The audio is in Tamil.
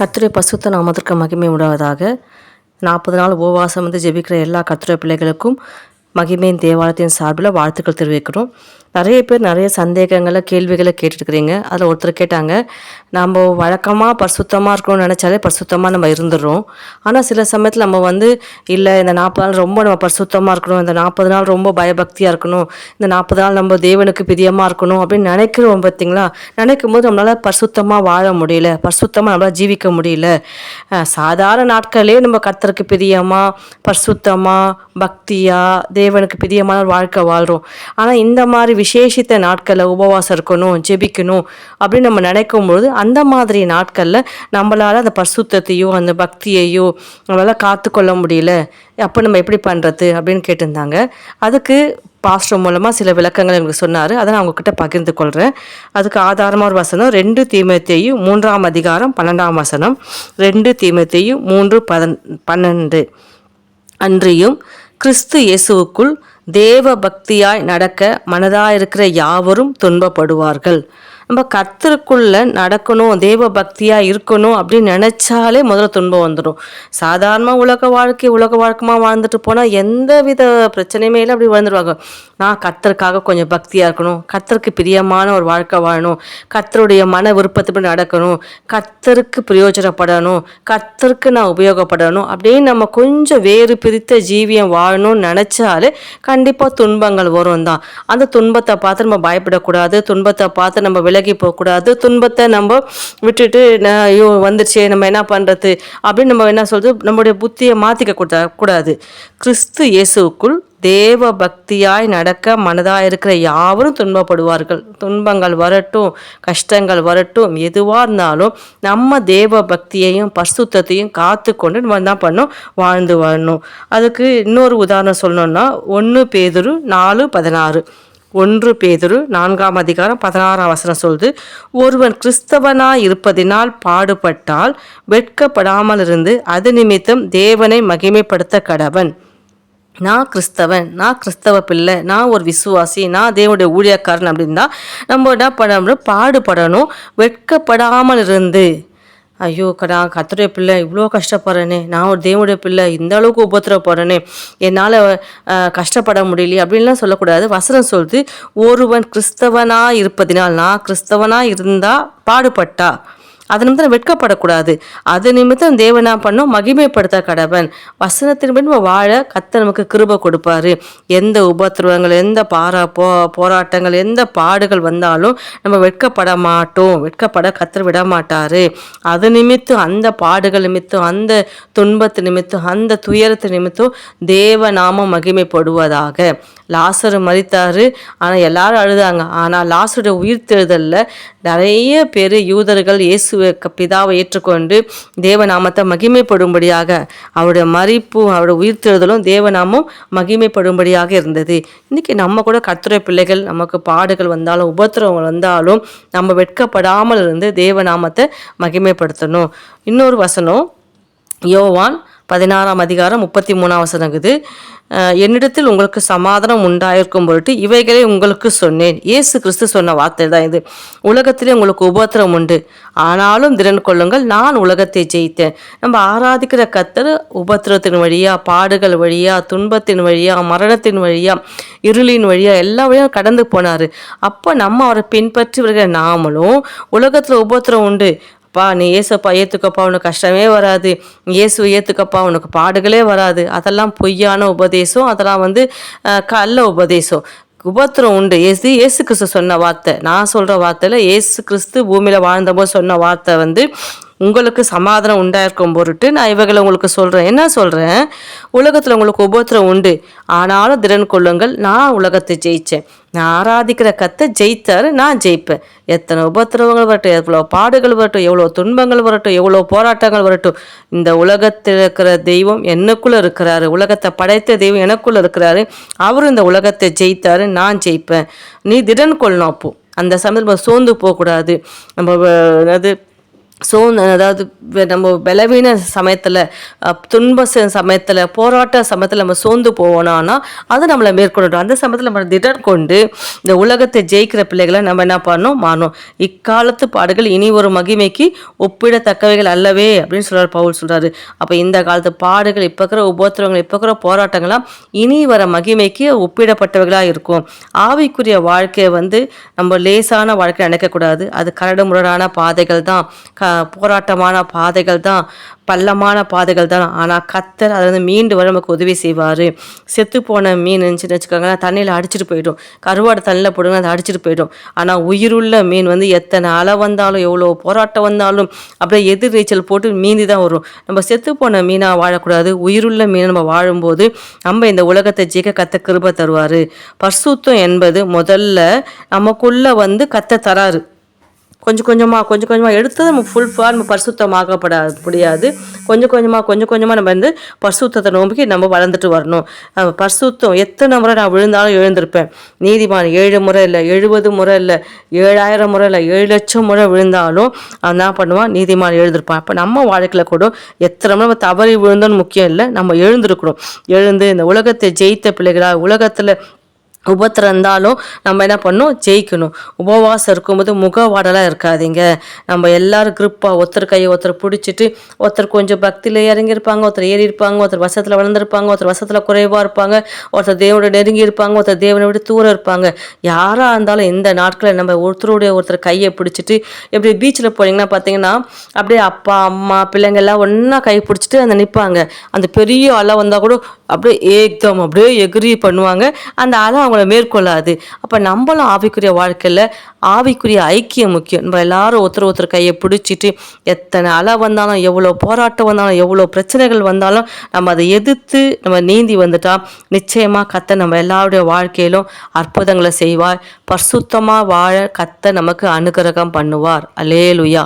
கத்துரை பசுத்த நாமத்திற்கு மகிமை உண்டாவதாக. நாற்பது நாள் உபவாசம் வந்து ஜெபிக்கிற எல்லா கத்துரை பிள்ளைகளுக்கும் மகிமையின் தேவாலயத்தின் சார்பில் வாழ்த்துக்கள் தெரிவிக்கிறோம். நிறைய பேர் நிறைய சந்தேகங்களை கேள்விகளை கேட்டுருக்குறீங்க அதில் ஒருத்தர் கேட்டாங்க நம்ம வழக்கமாக பரிசுத்தமாக இருக்கணும்னு நினச்சாலே பரிசுத்தமாக நம்ம இருந்துடுறோம். ஆனால் சில சமயத்தில் நம்ம வந்து இல்லை இந்த நாற்பது நாள் ரொம்ப நம்ம பரிசுத்தமாக இருக்கணும். இந்த நாற்பது நாள் ரொம்ப பயபக்தியாக இருக்கணும். இந்த நாற்பது நாள் நம்ம தேவனுக்கு பிரியமாக இருக்கணும். அப்படின்னு நினைக்கிறோம் பார்த்தீங்களா நினைக்கும் போது நம்மளால் பரிசுத்தமாக வாழ முடியல. பரிசுத்தமாக நம்மளால் ஜீவிக்க முடியல. சாதாரண நாட்களே நம்ம கத்தருக்கு பிரியமாக பரிசுத்தமாக பக்தியாக தேவனுக்கு பிரியமான வாழ்க்கை வாழ்கிறோம் ஆனால் இந்த மாதிரி விசேஷித்த நாட்களில் உபவாசம் இருக்கணும் ஜெபிக்கணும் அப்படின்னு நம்ம நினைக்கும் பொழுது அந்த மாதிரி நாட்களில் நம்மளால் அந்த பரிசுத்தத்தையோ அந்த பக்தியையோ நம்மளால் காத்துக்கொள்ள முடியல. அப்போ நம்ம எப்படி பண்ணுறது அப்படின்னு கேட்டிருந்தாங்க. அதுக்கு பாஸ்டர் மூலமாக சில விளக்கங்கள் எனக்கு சொன்னார். அதை நான் உங்ககிட்ட பகிர்ந்து கொள்கிறேன் அதுக்கு ஆதாரமாக ஒரு வசனம் ரெண்டு தீமத்தையும் மூன்றாம் அதிகாரம் பன்னெண்டாம் வசனம். ரெண்டு தீமத்தையும் மூன்று பதன் பன்னெண்டு. அன்றியும் கிறிஸ்து இயேசுவுக்குள் தேவ பக்தியாய் நடக்க மனதாயிருக்கிற யாவரும் துன்பப்படுவார்கள். நம்ம கத்தருக்குள்ளே நடக்கணும் தேவ பக்தியாக இருக்கணும் அப்படின்னு நினச்சாலே முதல்ல துன்பம் வந்துடும் சாதாரணமாக உலக வாழ்க்கை உலக வழக்கமாக வாழ்ந்துட்டு போனால் எந்த வித பிரச்சனையுமே இல்லை அப்படி வாழ்ந்துருவாங்க. நான் கத்தருக்காக கொஞ்சம் பக்தியாக இருக்கணும் கத்தருக்கு பிரியமான ஒரு வாழ்க்கை வாழணும் கத்தருடைய மன விருப்பத்துப்படி நடக்கணும் கத்தருக்கு பிரயோஜனப்படணும் கத்தருக்கு நான் உபயோகப்படணும் அப்படின்னு நம்ம கொஞ்சம் வேறு பிரித்த ஜீவியம் வாழணும்னு நினச்சாலே கண்டிப்பாக துன்பங்கள் வரும் தான். அந்த துன்பத்தை பார்த்து நம்ம பயப்படக்கூடாது துன்பத்தை பார்த்து நம்ம விலகி போகக்கூடாது. துன்பத்தை நம்ம விட்டுட்டு ஐயோ வந்துருச்சே நம்ம என்ன பண்ணுறது அப்படின்னு நம்ம என்ன சொல்கிறது நம்மளுடைய புத்தியை மாற்றிக்க கூடா கூடாது. கிறிஸ்து இயேசுவுக்குள் தேவ பக்தியாய் நடக்க மனதாக இருக்கிற யாவரும் துன்பப்படுவார்கள். துன்பங்கள் வரட்டும் கஷ்டங்கள் வரட்டும் எதுவாக இருந்தாலும் நம்ம தேவ பக்தியையும் பசுத்தத்தையும் காத்து கொண்டு நம்ம என்ன பண்ணோம் வாழ்ந்து வரணும். அதுக்கு இன்னொரு உதாரணம் சொல்லணும்னா ஒன்று பேதுரு நாலு பதினாறு. ஒன்று பேதுரு நான்காம் அதிகாரம் பதினாறாம் வசனம் சொல்லுது ஒருவன் கிறிஸ்தவனாய் இருப்பதினால் பாடுபட்டால் வெட்கப்படாமல் இருந்து அது நிமித்தம் தேவனை மகிமைப்படுத்த கடவன். நான் கிறிஸ்தவன் நான் கிறிஸ்தவ பிள்ளை நான் ஒரு விசுவாசி நான் தேவனுடைய ஊழியக்காரன் அப்படின்னா நம்ம என்ன பண்ணணும்? பாடுபடணும். வெட்கப்படாமல் இருந்து ஐயோ கடா கத்துடைய பிள்ளை இவ்வளோ கஷ்டப்படுறேனே. நான் ஒரு தேவனுடைய பிள்ளை இந்த அளவுக்கு உபத்திரப்படுறேனே. என்னால் கஷ்டப்பட முடியலையே அப்படின்லாம் சொல்லக்கூடாது. வசனம் சொல்லுது ஒருவன் கிறிஸ்தவனாக இருப்பதினால் நான் கிறிஸ்தவனாக இருந்தால் பாடுபட்டா? அது நிமித்தம் வெட்கப்படக்கூடாது. அது நிமித்தம் தேவனா பண்ணும்? மகிமைப்படுத்த கடவன். வசனத்தின் நம்ம வாழ கத்த நமக்கு கிருபை கொடுப்பாரு. எந்த உபத்திரவங்கள் எந்த பாரா போ போராட்டங்கள் எந்த பாடுகள் வந்தாலும் நம்ம வெட்கப்பட மாட்டோம். வெட்கப்பட கத்தர் விட மாட்டாரு அது நிமித்தம் அந்த பாடுகள் நிமித்தம் அந்த துன்பத்து நிமித்தம் அந்த துயரத்து நிமித்தம் தேவ நாம மகிமைப்படுவதாக. லாசர் மறித்தாரு ஆனால் எல்லாரும் அழுதாங்க. ஆனால் லாசருடைய உயிர்த்தெழுதலில் நிறைய பேர் யூதர்கள் இயேசு பிதாவை ஏற்றுக்கொண்டு தேவநாமத்தை மகிமைப்படும்படியாக அவருடைய மறிப்பும் அவருடைய உயிர்த்தெழுதலும் தேவநாமம் மகிமைப்படும்படியாக இருந்தது. இன்னைக்கு நம்ம கூட கத்துரை பிள்ளைகள் நமக்கு பாடுகள் வந்தாலும் உபத்திரவங்கள் வந்தாலும் நம்ம வெட்கப்படாமல் இருந்து தேவநாமத்தை மகிமைப்படுத்தணும். இன்னொரு வசனம் யோவான் பதினாறாம் அதிகாரம் முப்பத்தி மூணாம் என்னிடத்தில் உங்களுக்கு சமாதானம் உண்டாயிருக்கும் பொருட்டு இவைகளை உங்களுக்கு சொன்னேன். இயேசு கிறிஸ்து சொன்ன வார்த்தை தான் இது. உலகத்திலே உங்களுக்கு உபத்திரம் உண்டு. ஆனாலும் திறன் கொள்ளுங்கள் நான் உலகத்தை ஜெயித்தேன். நம்ம ஆராதிக்கிற கத்தர் உபத்திரத்தின் வழியா பாடுகள் வழியா துன்பத்தின் வழியா மரணத்தின் வழியா இருளின் வழியா எல்லா வழியும் கடந்து போனார். அப்போ நம்ம அவரை பின்பற்றி வருகிற நாமளும் உலகத்தில் உபத்திரம் உண்டு. பா நீ ஏசப்பா ஏற்றுக்கப்பா உனக்கு கஷ்டமே வராது. இயேசு ஏற்றுக்கப்பா உனக்கு பாடுகளே வராது. அதெல்லாம் பொய்யான உபதேசம். அதெல்லாம் வந்து கல்ல உபதேசம். உபத்திரம் உண்டு. ஏசு ஏசு கிறிஸ்து சொன்ன வார்த்தை. நான் சொல்கிற வார்த்தையில் ஏசு கிறிஸ்து பூமியில் வாழ்ந்தபோது சொன்ன வார்த்தை வந்து உங்களுக்கு சமாதானம் உண்டாயிருக்கும் பொருட்டு நான் இவைகளை உங்களுக்கு சொல்கிறேன் என்ன சொல்கிறேன் உலகத்தில் உங்களுக்கு உபத்திரம் உண்டு. ஆனாலும் திறன் கொள்ளுங்கள். நான் உலகத்தை ஜெயித்தேன் நான் ஆராதிக்கிற கத்தை ஜெயித்தாரு நான் ஜெயிப்பேன். எத்தனை உபத்திரவங்கள் வரட்டும் எவ்வளோ பாடுகள் வரட்டும் எவ்வளோ துன்பங்கள் வரட்டும் எவ்வளோ போராட்டங்கள் வரட்டும். இந்த உலகத்தில் இருக்கிற தெய்வம் எனக்குள்ளே இருக்கிறாரு? உலகத்தை படைத்த தெய்வம் எனக்குள்ளே இருக்கிறாரு. அவரும் இந்த உலகத்தை ஜெயித்தாரு நான் ஜெயிப்பேன். நீ திடன் கொள்ளணும் அப்போ. அந்த சமயத்தில் நம்ம சோர்ந்து போகக்கூடாது. நம்ம அது ஸோ சோர்ந்து அதாவது நம்ம பலவீன சமயத்தில் துன்ப சமயத்தில் போராட்ட சமயத்தில் நம்ம சோர்ந்து போவோம்னா அது நம்மளை மேற்கொண்டு அந்த சமயத்தில் நம்ம திடன் கொண்டு இந்த உலகத்தை ஜெயிக்கிற பிள்ளைகளை நம்ம என்ன பண்ணணும்? மாறணும். இக்காலத்து பாடுகள் இனி ஒரு மகிமைக்கு ஒப்பிடத்தக்கவைகள் அல்லவே அப்படின்னு சொல்கிறார் பவுல் சொல்கிறாரு அப்போ இந்த காலத்து பாடுகள் இப்போ இருக்கிற உபோத்திரங்கள் இப்போ இருக்கிற போராட்டங்கள்லாம் இனி வர மகிமைக்கு ஒப்பிடப்பட்டவைகளாக இருக்கும். ஆவிக்குரிய வாழ்க்கையை வந்து நம்ம லேசான வாழ்க்கை நினைக்கக்கூடாது. அது கரடுமுரடான பாதைகள் தான் க போராட்டமான பாதைகள் தான் பள்ளமான பாதைகள் தான். ஆனால் கத்தர் அதில் வந்து மீண்டு வர நமக்கு உதவி செய்வார். செத்து போன மீன் இருந்துச்சுன்னு வச்சுக்கோங்களேன் தண்ணியில் அடிச்சிட்டு போயிடும். கருவாடு தண்ணியில் போடுங்க அதை அடிச்சிட்டு போயிடும். ஆனால் உயிருள்ள மீன் வந்து எத்தனை அலை வந்தாலும் எவ்வளோ போராட்டம் வந்தாலும் அப்படியே எதிர் நீச்சல் போட்டு மீந்தி தான் வரும். நம்ம செத்து போன மீனாக வாழக்கூடாது. உயிருள்ள மீனை நம்ம வாழும்போது நம்ம இந்த உலகத்தை ஜெயிக்க கத்த கிருப தருவார். பர்சுத்தம் என்பது முதல்ல நமக்குள்ளே வந்து கத்த தராரு. கொஞ்சம் கொஞ்சமாக கொஞ்சம் கொஞ்சமாக எடுத்து நம்ம ஃபுல் ஃபார்ம் பரிசுத்தமாகப்பட முடியாது. கொஞ்சம் கொஞ்சமாக கொஞ்சம் கொஞ்சமாக நம்ம வந்து பரிசுத்தத்தை நோக்கி நம்ம வளர்ந்துட்டு வரணும். பரிசுத்தம் எத்தனை முறை நான் விழுந்தாலும் எழுந்திருப்பேன். நீதிமான் ஏழு முறை இல்லை எழுபது முறை இல்லை ஏழாயிரம் முறை இல்லை ஏழு லட்சம் முறை விழுந்தாலும் அவன் என்ன பண்ணுவான்? நீதிமான் எழுந்திருப்பான். அப்போ நம்ம வாழ்க்கையில் கூட எத்தனை முறை நம்ம தவறி விழுந்தோன்னு முக்கியம் இல்லை நம்ம எழுந்திருக்கணும் எழுந்து இந்த உலகத்தை ஜெயித்த பிள்ளைகளாக உலகத்தில் உபத்திரம் இருந்தாலும் நம்ம என்ன பண்ணணும்? ஜெயிக்கணும். உபவாசம் இருக்கும்போது முகவாடெல்லாம் இருக்காதீங்க. நம்ம எல்லாரும் குரூப்பாக ஒருத்தர் கையை ஒருத்தர் பிடிச்சிட்டு ஒருத்தர் கொஞ்சம் பக்தியில் இறங்கியிருப்பாங்க ஒருத்தர் ஏறி இருப்பாங்க ஒருத்தர் வசத்தில் வளர்ந்துருப்பாங்க ஒருத்தர் வசத்தில் குறைவாக இருப்பாங்க ஒருத்தர் தேவனோட நெருங்கி இருப்பாங்க ஒருத்தர் தேவனை விட்டு தூரம் இருப்பாங்க. யாராக இருந்தாலும் இந்த நாட்களில் நம்ம ஒருத்தருடைய ஒருத்தர் கையை பிடிச்சிட்டு எப்படி பீச்சில் போனீங்கன்னா பார்த்தீங்கன்னா அப்படியே அப்பா அம்மா பிள்ளைங்கள்லாம் ஒன்றா கை பிடிச்சிட்டு அந்த நிற்பாங்க அந்த பெரிய அலை வந்தால் கூட அப்படியே ஏக்தம் அப்படியே எகிரி பண்ணுவாங்க. அந்த அலை அவங்கள மேற்கொள்ளாது. அப்போ நம்மளும் ஆவிக்குரிய வாழ்க்கையில் ஆவிக்குரிய ஐக்கியம் முக்கியம். நம்ம எல்லாரும் ஒருத்தர் ஒருத்தர் கையை பிடிச்சிட்டு எத்தனை அலை வந்தாலும் எவ்வளோ போராட்டம் வந்தாலும் எவ்வளோ பிரச்சனைகள் வந்தாலும் நம்ம அதை எதிர்த்து நம்ம நீந்தி வந்துட்டால் நிச்சயமாக கத்த நம்ம எல்லாருடைய வாழ்க்கையிலும் அற்புதங்களை செய்வார். பரிசுத்தமாக வாழ கத்த நமக்கு அனுகிரகம் பண்ணுவார். அலேலுயா